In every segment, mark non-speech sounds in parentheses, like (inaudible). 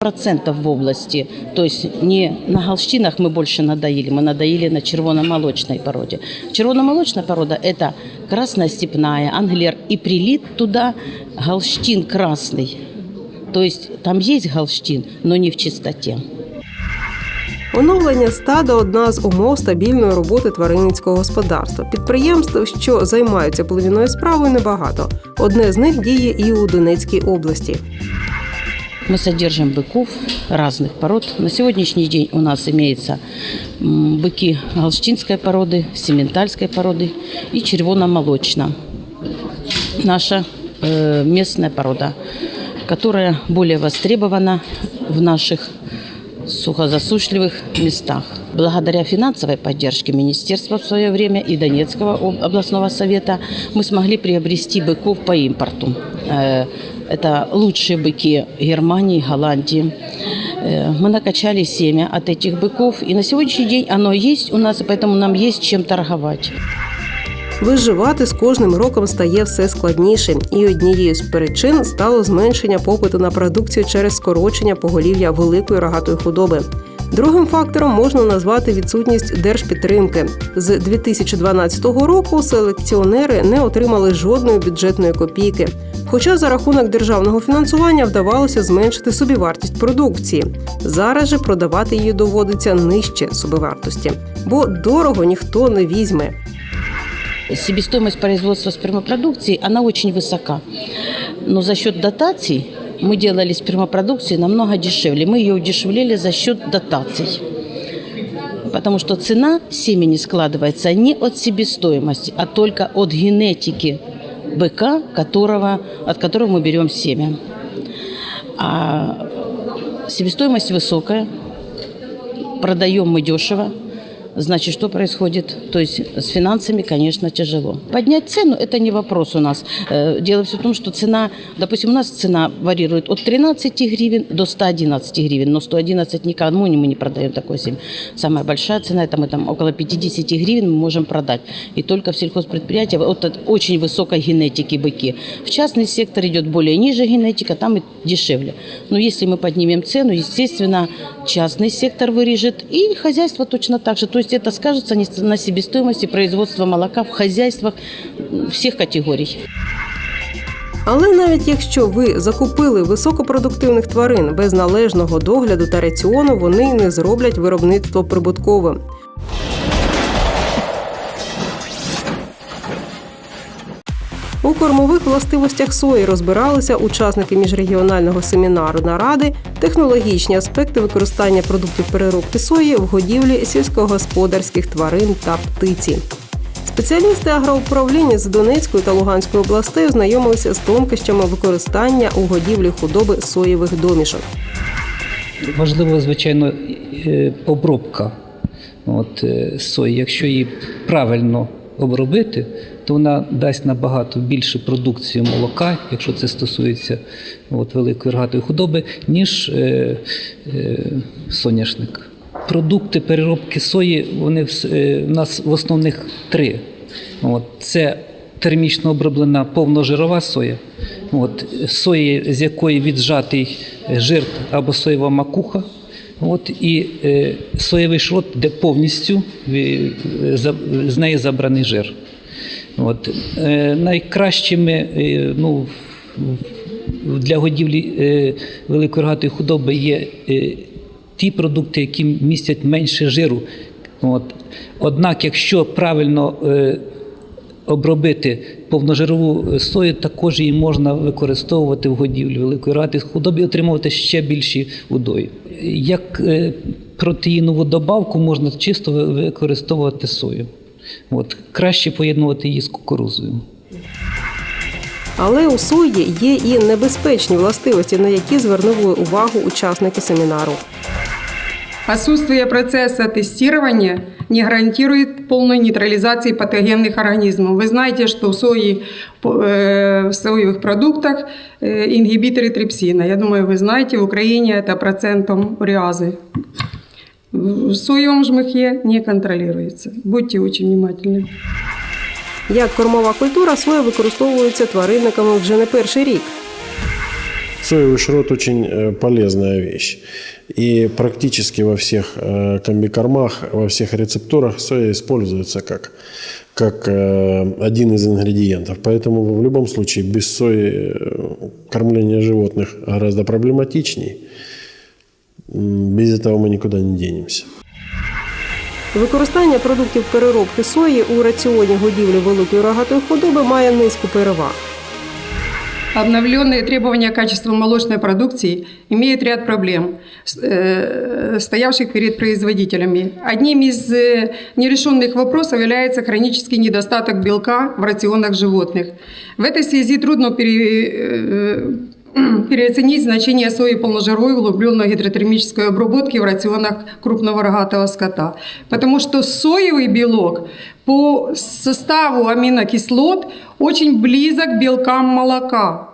процентов в области. То есть не на галштинах мы больше надоили, мы надоили на червоно-молочной породе. Червоно-молочная порода – это красная степная, англер, и прилит туда галштин красный. То есть там есть галштин, но не в чистоте. Оновлення стада одна з умов стабільної роботи тваринницького господарства. Підприємств, що займаються племінною справою, небагато. Одне з них діє і у Донецькій області. Мы содержим быков разных пород. На сегодняшний день у нас имеется быки галштинской породы, сементальской породы и червоно-молочно. Наша э, местная порода, которая более востребована в наших сухозасушливых местах. Благодаря финансовой поддержке министерства в свое время и Донецкого об- областного совета мы смогли приобрести быков по импорту. Э, Это лучшие быки Германии, Голландии. Э, Мы накачали семя от этих быков, и на сегодняшний день оно есть у нас, и поэтому нам есть чем торговать. Виживати з кожним роком стає все складніше, і однією з причин стало зменшення попиту на продукцію через скорочення поголів'я великої рогатої худоби. Другим фактором можна назвати відсутність держпідтримки. З 2012 року селекціонери не отримали жодної бюджетної копійки. Хоча за рахунок державного фінансування вдавалося зменшити собівартість продукції. Зараз же продавати її доводиться нижче собівартості, бо дорого ніхто не візьме. Себестоимость производства спермопродукции, она очень высока. Но за счет дотаций мы делали спермопродукцию намного дешевле. Мы ее удешевлили за счет дотаций. Потому что цена семени складывается не от себестоимости, а только от генетики быка, которого, от которого мы берем семя. А себестоимость высокая, продаем мы дешево, значит, что происходит? То есть с финансами, конечно, тяжело. Поднять цену – это не вопрос у нас. Э, Дело все в том, что цена, допустим, у нас цена варьирует от 13 гривен до 111 гривен, но 111 никому не- мы не продаем такой семя. Самая большая цена – это мы там около 50 гривен мы можем продать. И только в сельхозпредприятии вот от очень высокой генетики быки. В частный сектор идет более ниже генетика, там и дешевле. Но если мы поднимем цену, естественно, частный сектор вырежет и хозяйство точно так же. То есть это скажется на себестоимости производства молока в хозяйствах всех категорий. Але навіть якщо ви закупили високопродуктивних тварин без належного догляду та раціону, вони не зроблять виробництво прибутковим. У кормових властивостях сої розбиралися учасники міжрегіонального семінару наради, технологічні аспекти використання продуктів переробки сої в годівлі сільськогосподарських тварин та птиці. Спеціалісти агроуправління з Донецької та Луганської областей знайомилися з тонкощами використання у годівлі худоби соєвих домішок. Важливо, звичайно, е, обробка от, е, сої. Якщо її правильно обробити, то вона дасть набагато більше продукцію молока, якщо це стосується от, великої рогатої худоби, ніж е, е, соняшник. Продукти переробки сої вони в, е, в нас в основних три. От, це термічно оброблена повножирова соя, от, сої, з якої віджатий жир або соєва макуха. От, і е, соєвий шрот, де повністю е, за- з неї забраний жир. От, е, найкращими е, ну, для годівлі е, великої рогатої худоби є ті продукти, які містять менше жиру. От. Однак, якщо правильно обробити повножирову сою, також її можна використовувати в годівлі великої рогатої худоби і отримувати ще більші удої. Як протеїнову добавку можна чисто використовувати сою. От. Краще поєднувати її з кукурузою. Але у сої є і небезпечні властивості, на які звернули увагу учасники семінару. Отсутствие процесса тестирования не гарантирует полной нейтрализации патогенных организмов. Вы знаете, что в, сои, э, в соевых продуктах э, ингибиторы трипсина. Я думаю, вы знаете, в Украине это процентом уреазы. В соевом жмыхе не контролируется. Будьте очень внимательны. Як кормова культура, соя використовується тваринниками вже не перший рік. Соевый шрот очень э, полезная вещь. И практически во всех э, комбикормах, во всех рецептурах соя используется как, как э, один из ингредиентов. Поэтому в любом случае без сои кормление животных гораздо проблематичнее. М, Без этого мы никуда не денемся. Використання продуктів переробки сої у раціоні годівлі великої рогатої худоби має низку переваг. Обновленные требования качества молочной продукции имеют ряд проблем, с- э, стоявших перед производителями. Одним из э, нерешенных вопросов является хронический недостаток белка в рационах животных. В этой связи трудно пере- э, (clears throat) переоценить значение сои полножировой углубленной гидротермической обработки в рационах крупного рогатого скота. Потому что соевый белок по составу аминокислот очень близок к белкам молока.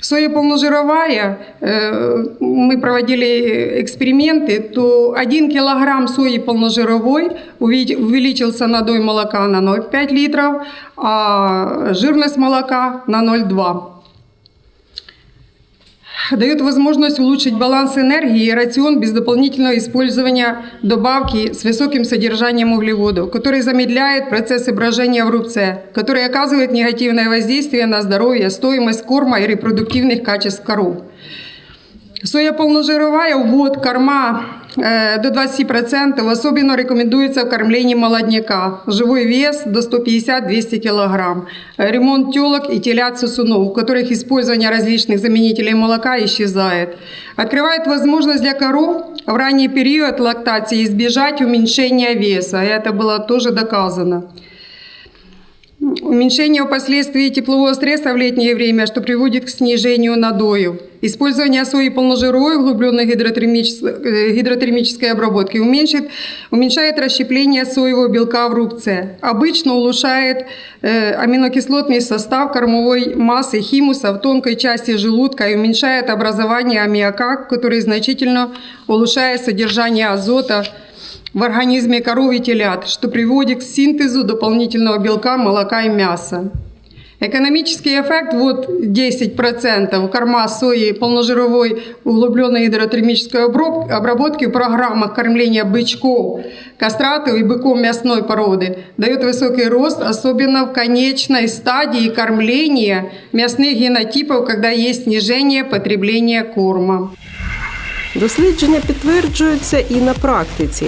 Соя полножировая, э, мы проводили эксперименты, то 1 килограмм сои полножировой увелич- увеличился надой молока на 0,5 литров, а жирность молока на 0,2 дает возможность улучшить баланс энергии и рацион без дополнительного использования добавки с высоким содержанием углеводов, который замедляет процессы брожения в рубце, который оказывает негативное воздействие на здоровье, стоимость корма и репродуктивных качеств коров. Соя полножировая, ввод корма э, до 20% особенно рекомендуется в кормлении молодняка. Живой вес до 150-200 кг. Ремонт телок и телят сосунов, у которых использование различных заменителей молока исчезает. Открывает возможность для коров в ранний период лактации избежать уменьшения веса. И это было тоже доказано. Уменьшение впоследствии теплового стресса в летнее время, что приводит к снижению надоев. Использование сои полножировой углубленной гидротермической, э, гидротермической обработки уменьшит, уменьшает расщепление соевого белка в рубце. Обычно улучшает э, аминокислотный состав кормовой массы химуса в тонкой части желудка и уменьшает образование аммиака, который значительно улучшает содержание азота в организме коров и телят, что приводит к синтезу дополнительного белка, молока и мяса. Экономический эффект вот 10% корма сои полножировой углубленной гидротермической оброб- обработки в программах кормления бычков, кастратов и быков мясной породы дает высокий рост, особенно в конечной стадии кормления мясных генотипов, когда есть снижение потребления корма. Дослідження підтверджуються і на практиці.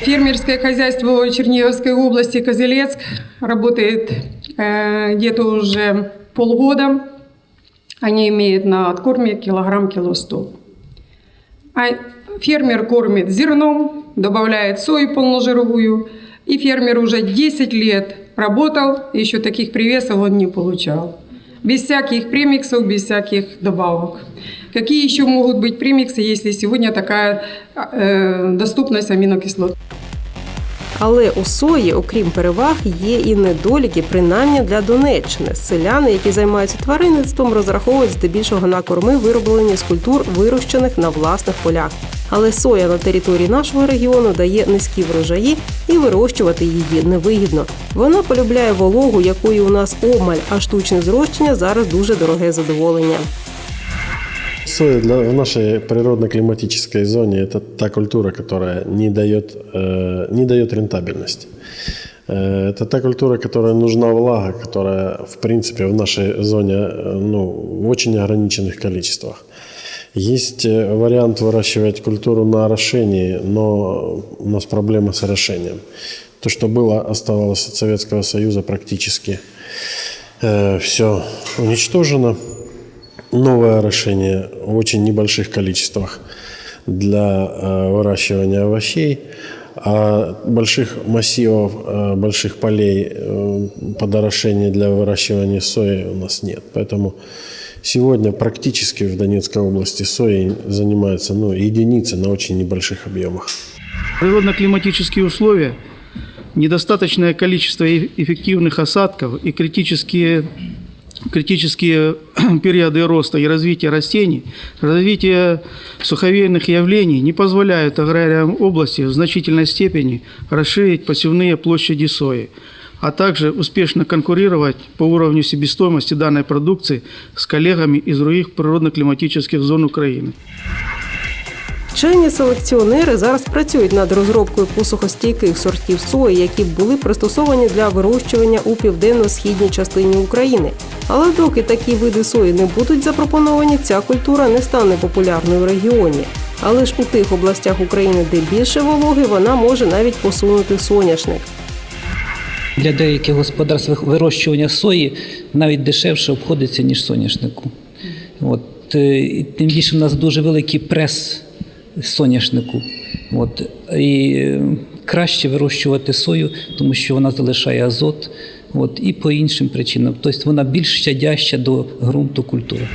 Фермерское хозяйство Черниговской области Козелецк работает э, где-то уже полгода. Они имеют на откорме килограмм кило сто. А фермер кормит зерном, добавляет сою полножировую. И фермер уже 10 лет работал, еще таких привесов он не получал. Без всяких премиксов, без всяких добавок. Какие еще могут быть премиксы, если сегодня такая э, доступность аминокислот? Але у сої, окрім переваг, є і недоліки, принаймні для Донеччини. Селяни, які займаються тваринництвом, розраховують здебільшого на корми, вироблені з культур, вирощених на власних полях. Але соя на території нашого регіону дає низькі врожаї і вирощувати її невигідно. Вона полюбляє вологу, якої у нас обмаль, а штучне зрощення зараз дуже дороге задоволення. Соя для, в нашей природно-климатической зоне это та культура, которая не дает, э, не дает рентабельности. Э, это та культура, которая нужна влага, которая, в принципе, в нашей зоне э, ну, в очень ограниченных количествах. Есть э, вариант выращивать культуру на орошении, но у нас проблема с орошением. То, что было, оставалось от Советского Союза практически все уничтожено. Новое орошение в очень небольших количествах для э, выращивания овощей, а больших массивов, э, больших полей э, под орошение для выращивания сои у нас нет. Поэтому сегодня практически в Донецкой области соей занимаются ну, единицы на очень небольших объемах. Природно-климатические условия, недостаточное количество эффективных осадков и критические, критические (clears throat) периоды роста и развития растений, развитие суховейных явлений не позволяют аграриям области в значительной степени расширить посевные площади сои. а также успешно конкурировать по уровню себестоимости данной продукции с коллегами из других природно-климатических зон Украины. Вчені селекціонери зараз працюють над розробкою посухостійких сортів сої, які були пристосовані для вирощування у південно-східній частині України. Але доки такі види сої не будуть запропоновані, ця культура не стане популярною в регіоні. Але ж у тих областях України, де більше вологи, вона може навіть посунути соняшник. Для деяких господарств вирощування сої навіть дешевше обходиться, ніж соняшнику. От, е, тим більше в нас дуже великий прес соняшнику. От, і е, краще вирощувати сою, тому що вона залишає азот. От, і по іншим причинам. Тобто вона більш щадяща до ґрунту культури.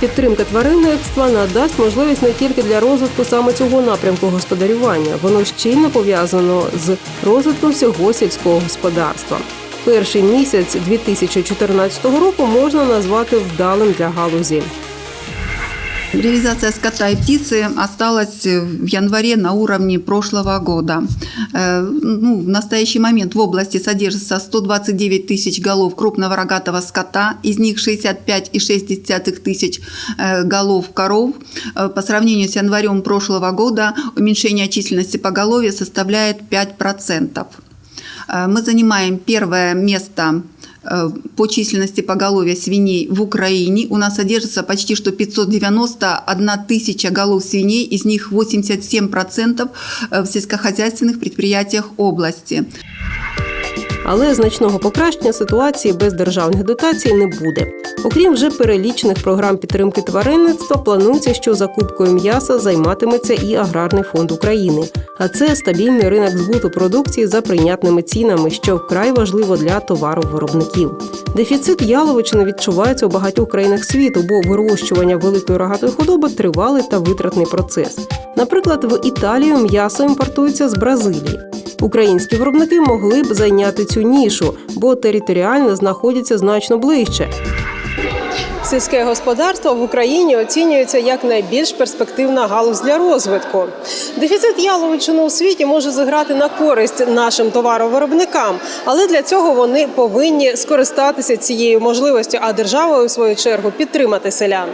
Підтримка тваринництва надасть можливість не тільки для розвитку саме цього напрямку господарювання, воно щільно пов'язано з розвитком всього сільського господарства. Перший місяць 2014 року можна назвати вдалим для галузі. Реализация скота и птицы осталась в январе на уровне прошлого года. Э, Ну, в настоящий момент в области содержится 129 тысяч голов крупного рогатого скота, из них 65,6 тысяч э, голов коров. Э, По сравнению с январем прошлого года уменьшение численности поголовья составляет 5%. Э, Мы занимаем первое место по численности поголовья свиней в Украине. У нас содержится почти что 591 тысяча голов свиней, из них 87% в сельскохозяйственных предприятиях области. Але значного покращення ситуації без державних дотацій не буде. Окрім вже перелічених програм підтримки тваринництва, планується, що закупкою м'яса займатиметься і аграрний фонд України. А це стабільний ринок збуту продукції за прийнятними цінами, що вкрай важливо для товаровиробників. Дефіцит яловичини відчувається у багатьох країнах світу, бо вирощування великої рогатої худоби тривалий та витратний процес. Наприклад, в Італію м'ясо імпортується з Бразилії. Українські виробники могли б зайняти цю нішу, бо територіально знаходяться значно ближче. Сільське господарство в Україні оцінюється як найбільш перспективна галузь для розвитку. Дефіцит яловичини у світі може зіграти на користь нашим товаровиробникам, але для цього вони повинні скористатися цією можливістю, а держава у свою чергу підтримати селян.